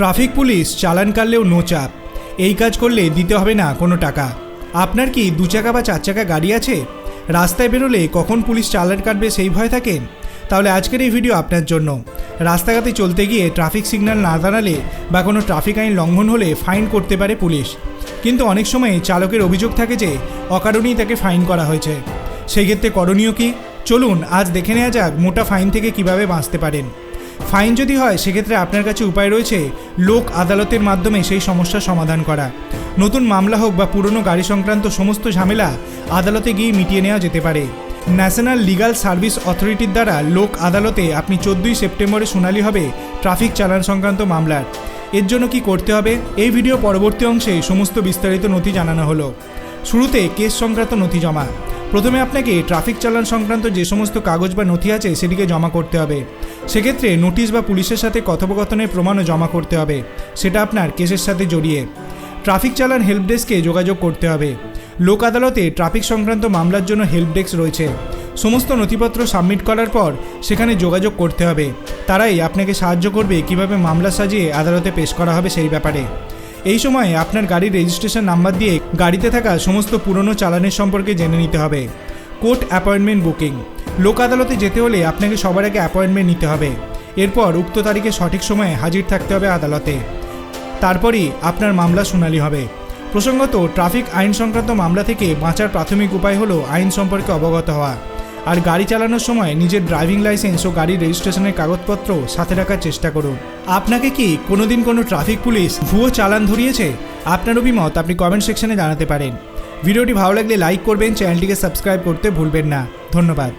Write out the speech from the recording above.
Traffic police চালান কাটলেও no চাপ। এই কাজ করলে দিতে হবে না কোনো টাকা। আপনার কি দু চাকা বা চার চাকা গাড়ি আছে? রাস্তায় বেরোলে কখন পুলিশ চালান কাটবে সেই ভয় থাকেন তাহলে আজকের এই ভিডিও আপনার জন্য। রাস্তাঘাটে চলতে গিয়ে ট্রাফিক সিগন্যাল না দাঁড়ালে বা কোনো ট্রাফিক আইন লঙ্ঘন হলে ফাইন করতে পারে পুলিশ। কিন্তু অনেক সময় চালকের অভিযোগ থাকে যে অকারণেই তাকে ফাইন করা হয়েছে। সেই ক্ষেত্রে করণীয় কি? চলুন আজ দেখে নেওয়া যাক মোটা ফাইন থেকে কীভাবে বাঁচতে পারেন। ফাইন যদি হয়, সেক্ষেত্রে আপনার কাছে উপায় রয়েছে লোক আদালতের মাধ্যমে সেই সমস্যার সমাধান করা। নতুন মামলা হোক বা পুরনো গাড়ি সংক্রান্ত সমস্ত ঝামেলা আদালতে গিয়ে মিটিয়ে নেওয়া যেতে পারে। ন্যাশনাল লিগাল সার্ভিস অথরিটির দ্বারা লোক আদালতে আপনি চোদ্দোই সেপ্টেম্বরে শুনানি হবে ট্রাফিক চালান সংক্রান্ত মামলার। এর জন্য কি করতে হবে? এই ভিডিও পরবর্তী অংশে সমস্ত বিস্তারিত নথি জানানো হলো। শুরুতে কেস সংক্রান্ত নথি জমা। প্রথমে আপনাকে ট্রাফিক চালান সংক্রান্ত যে সমস্ত কাগজ বা নথি আছে সেটিকে জমা করতে হবে। সেক্ষেত্রে নোটিশ বা পুলিশের সাথে কথোপকথনের প্রমাণও জমা করতে হবে। সেটা আপনার কেসের সাথে জড়িয়ে। ট্রাফিক চালান হেল্প ডেস্কে যোগাযোগ করতে হবে। লোক আদালতে ট্রাফিক সংক্রান্ত মামলার জন্য হেল্প ডেস্ক রয়েছে। সমস্ত নথিপত্র সাবমিট করার পর সেখানে যোগাযোগ করতে হবে। তারাই আপনাকে সাহায্য করবে কীভাবে মামলা সাজিয়ে আদালতে পেশ করা হবে সেই ব্যাপারে। এই সময় আপনার গাড়ির রেজিস্ট্রেশন নাম্বার দিয়ে গাড়িতে থাকা সমস্ত পুরনো চালানের সম্পর্কে জেনে নিতে হবে। Court appointment booking. লোক আদালতে যেতে হলে আপনাকে সবার আগে অ্যাপয়েন্টমেন্ট নিতে হবে। এরপর উক্ত তারিখে সঠিক সময়ে হাজির থাকতে হবে আদালতে। তারপরই আপনার মামলা শুনানি হবে। প্রসঙ্গত, ট্রাফিক আইন সংক্রান্ত মামলা থেকে বাঁচার প্রাথমিক উপায় হলো আইন সম্পর্কে অবগত হওয়া। আর গাড়ি চালানোর সময় নিজের ড্রাইভিং লাইসেন্স ও গাড়ির রেজিস্ট্রেশনের কাগজপত্র সাথে রাখার চেষ্টা করুন। আপনাকে কি কোনোদিন কোনো ট্রাফিক পুলিশ ভুয়ো চালান ধরিয়েছে? আপনার অভিমত আপনি কমেন্ট সেকশনে জানাতে পারেন। ভিডিওটি ভালো লাগলে লাইক করবেন চ্যানেলটিকে সাবস্ক্রাইব করতে ভুলবেন না। ধন্যবাদ।